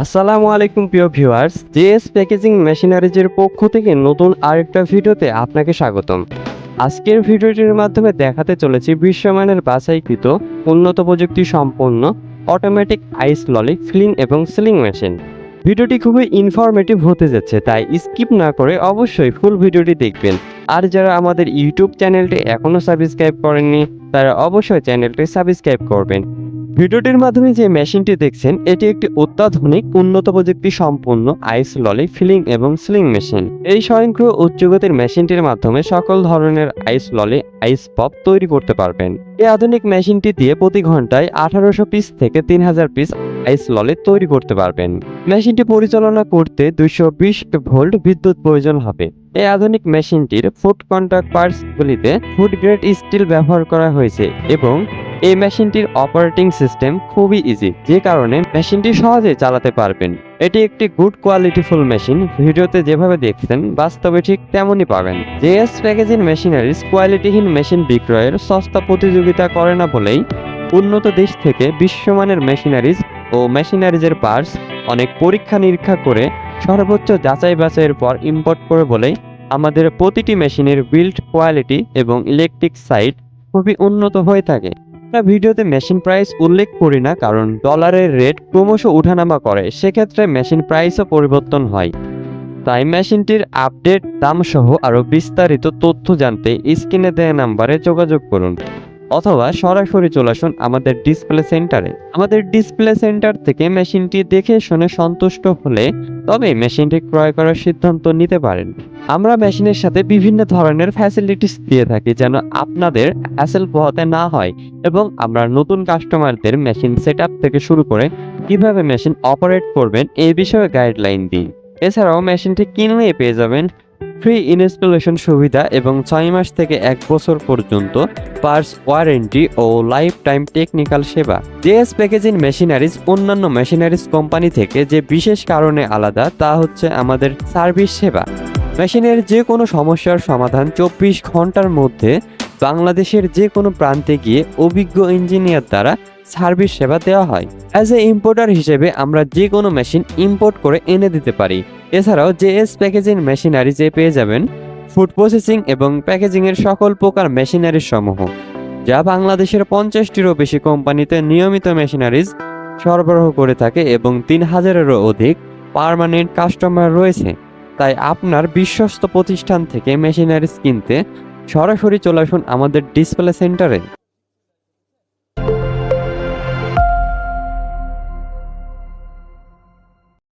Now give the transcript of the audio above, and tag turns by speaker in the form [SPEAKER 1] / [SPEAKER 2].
[SPEAKER 1] আসসালামু আলাইকুম, প্রিয় ভিউয়ার্স। জেএস প্যাকেজিং মেশিনারিজের পক্ষ থেকে নতুন আরেকটা ভিডিওতে আপনাকে স্বাগতম। আজকের ভিডিওটির মাধ্যমে দেখাতে চলেছি বিশ্বমানের বাছাইকৃত উন্নত প্রযুক্তি সম্পন্ন অটোমেটিক আইস ললি ফিলিং এবং সিলিং মেশিন ভিডিওটি খুবই ইনফরমেটিভ হতে যাচ্ছে, তাই স্কিপ না করে অবশ্যই ফুল ভিডিওটি দেখবেন। আর যারা আমাদের ইউটিউব চ্যানেলটি এখনও সাবস্ক্রাইব করেননি, তারা অবশ্যই চ্যানেলটি সাবস্ক্রাইব করবেন। ভিডিওটির মাধ্যমে যে মেশিনটি দেখছেন, এটি একটি অত্যাধুনিক, উন্নত প্রযুক্তি সম্পন্ন আইস ললি ফিলিং এবং সিলিং মেশিন। এই স্বয়ংক্রিয় উচ্চগতির মেশিনটির মাধ্যমে সকল ধরনের আইস ললি, আইস পপ তৈরি করতে পারবেন। এই আধুনিক মেশিনটি দিয়ে প্রতি ঘন্টায় আঠারোশো পিস থেকে তিন হাজার পিস আইস ললি তৈরি করতে পারবেন। মেশিনটি পরিচালনা করতে দুইশো বিশ ভোল্ট বিদ্যুৎ প্রয়োজন হবে। এই আধুনিক মেশিনটির ফুড কন্ট্যাক্ট পার্টসগুলিতে ফুড গ্রেড স্টিল ব্যবহার করা হয়েছে এবং এই মেশিনটির অপারেটিং সিস্টেম খুবই ইজি যে কারণে মেশিনটি সহজে চালাতে পারবেন। এটি একটি গুড কোয়ালিটিফুল মেশিন ভিডিওতে যেভাবে দেখছেন, বাস্তবে ঠিক তেমনই পাবেন। জেএস প্যাকেজিং মেশিনারিজ কোয়ালিটিহীন মেশিন বিক্রয়ের সস্তা প্রতিযোগিতা করে না বলেই উন্নত দেশ থেকে বিশ্বমানের মেশিনারিজ ও মেশিনারিজের পার্টস অনেক পরীক্ষা নিরীক্ষা করে সর্বোচ্চ যাচাই বাছাইয়ের পর ইম্পোর্ট করে বলেই আমাদের প্রতিটি মেশিনের বিল্ড কোয়ালিটি এবং ইলেকট্রিক সাইট খুবই উন্নত হয়ে থাকে। আমরা ভিডিওতে মেশিন প্রাইস উল্লেখ করি না, কারণ ডলারের রেট ক্রমশ ওঠানামা করে, সেক্ষেত্রে মেশিন প্রাইসও পরিবর্তন হয়। তাই মেশিনটির আপডেট দাম সহ আরও বিস্তারিত তথ্য জানতে স্ক্রিনে দেয়া নাম্বারে যোগাযোগ করুন। অথবা সরাসরি চলে আসুন আমাদের ডিসপ্লে সেন্টারে আমাদের ডিসপ্লে সেন্টার থেকে মেশিনটি দেখে শুনে সন্তুষ্ট হলে তবে মেশিনটি ক্রয় করার সিদ্ধান্ত নিতে পারেন। আমরা মেশিনের সাথে বিভিন্ন ধরনের ফ্যাসিলিটিস দিয়ে থাকি যেন আপনাদের হ্যাসেল পোহাতে না হয় এবং আমরা নতুন কাস্টমারদের মেশিন সেট থেকে শুরু করে কীভাবে মেশিন অপারেট করবেন এই বিষয়ে গাইডলাইন দিই। এছাড়াও মেশিনটি কিনলে পেয়ে যাবেন ফ্রি ইনস্টলেশন সুবিধা এবং ছয় মাস থেকে এক বছর পর্যন্ত পার্স ওয়ারেন্টি ও লাইফ টাইম টেকনিক্যাল সেবা। জেএস প্যাকেজিং মেশিনারিজ অন্যান্য মেশিনারিজ কোম্পানি থেকে যে বিশেষ কারণে আলাদা, তা হচ্ছে আমাদের সার্ভিস সেবা। মেশিনের যে কোনো সমস্যার সমাধান চব্বিশ ঘণ্টার মধ্যে বাংলাদেশের যে কোনো প্রান্তে গিয়ে অভিজ্ঞ ইঞ্জিনিয়ার দ্বারা সার্ভিস সেবা দেওয়া হয়। অ্যাজ এ ইম্পোর্টার হিসেবে আমরা যে কোনো মেশিন ইম্পোর্ট করে এনে দিতে পারি। এছাড়াও জেএস প্যাকেজিং মেশিনারি যে পেয়ে যাবেন, ফুড প্রসেসিং এবং প্যাকেজিংয়ের সকল প্রকার মেশিনারি সমূহ, যা বাংলাদেশের পঞ্চাশটিরও বেশি কোম্পানিতে নিয়মিত মেশিনারিজ সরবরাহ করে থাকে এবং তিন হাজারেরও অধিক পার্মানেন্ট কাস্টমার রয়েছে। তাই আপনার বিশ্বস্ত প্রতিষ্ঠান থেকে মেশিনারিজ কিনতে সরাসরি চলে আসুন আমাদের ডিসপ্লে সেন্টারে।